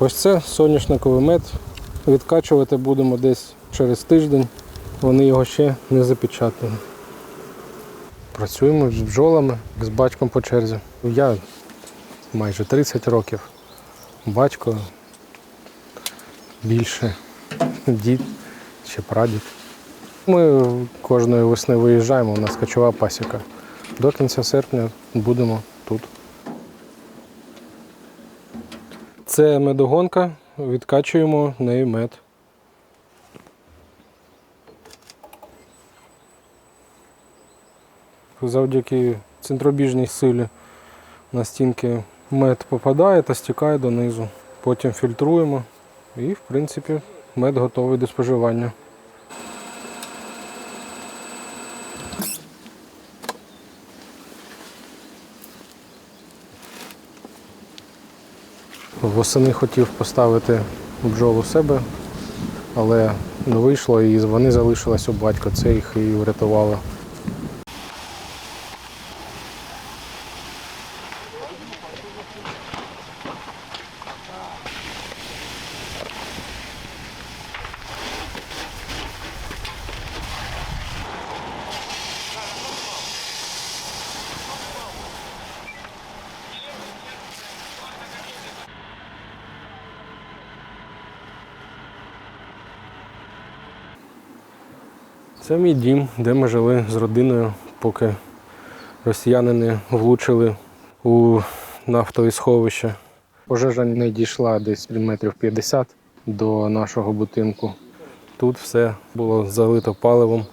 Ось це соняшниковий мед. Відкачувати будемо десь через тиждень. Вони його ще не запечатали. Працюємо з бджолами, з батьком по черзі. Я майже 30 років. Батько більше, дід чи прадід. Ми кожної весни виїжджаємо, у нас кочова пасіка. До кінця серпня будемо тут. Це медогонка, відкачуємо нею мед. Завдяки центробіжній силі на стінки мед попадає та стікає донизу. Потім фільтруємо і, в принципі, мед готовий до споживання. Восени хотів поставити бджол у себе, але не вийшло і вони залишились у батька. Це їх і врятувало. Це мій дім, де ми жили з родиною, поки росіяни не влучили у нафтові сховища. Пожежа не дійшла десь метрів 50 до нашого будинку. Тут все було залито паливом.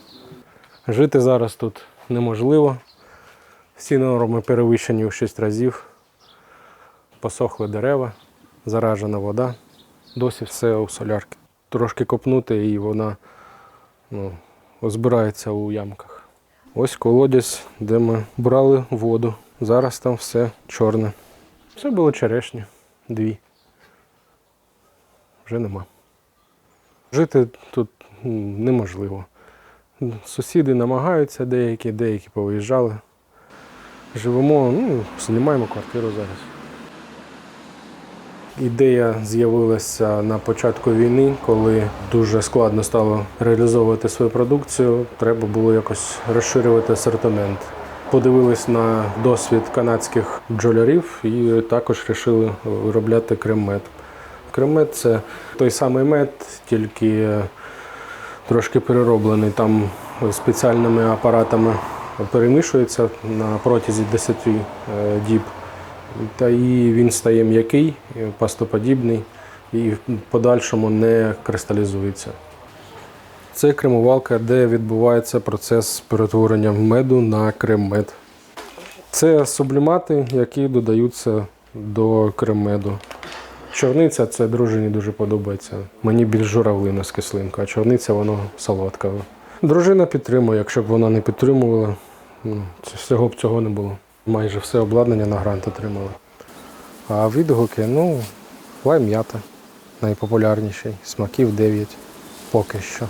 Жити зараз тут неможливо. Всі норми перевищені у 6 разів. Посохли дерева, заражена вода. Досі все у солярки. Трошки копнути і вона ну, збирається у ямках. Ось колодязь, де ми брали воду. Зараз там все чорне. Це було черешні, дві. Вже нема. Жити тут неможливо. Сусіди намагаються деякі, деякі повиїжджали. Живемо, ну, знімаємо квартиру зараз. Ідея з'явилася на початку війни, коли дуже складно стало реалізовувати свою продукцію. Треба було якось розширювати асортимент. Подивились на досвід канадських бджолярів і також вирішили виробляти крем-мед. Крем-мед – це той самий мед, тільки трошки перероблений. Там спеціальними апаратами перемішується на протязі 10 е, діб. Та і він стає м'який, пастоподібний і в подальшому не кристалізується. Це кремувалка, де відбувається процес перетворення меду на крем-мед. Це сублімати, які додаються до крем-меду. Чорниця це дружині дуже подобається. Мені більш журавлина з кислинкою, а чорниця воно солодка. Дружина підтримує, якщо б вона не підтримувала, ну, всього б цього не було. Майже все обладнання на грант отримали. А відгуки, ну, лайм'ята найпопулярніший, смаків 9 поки що.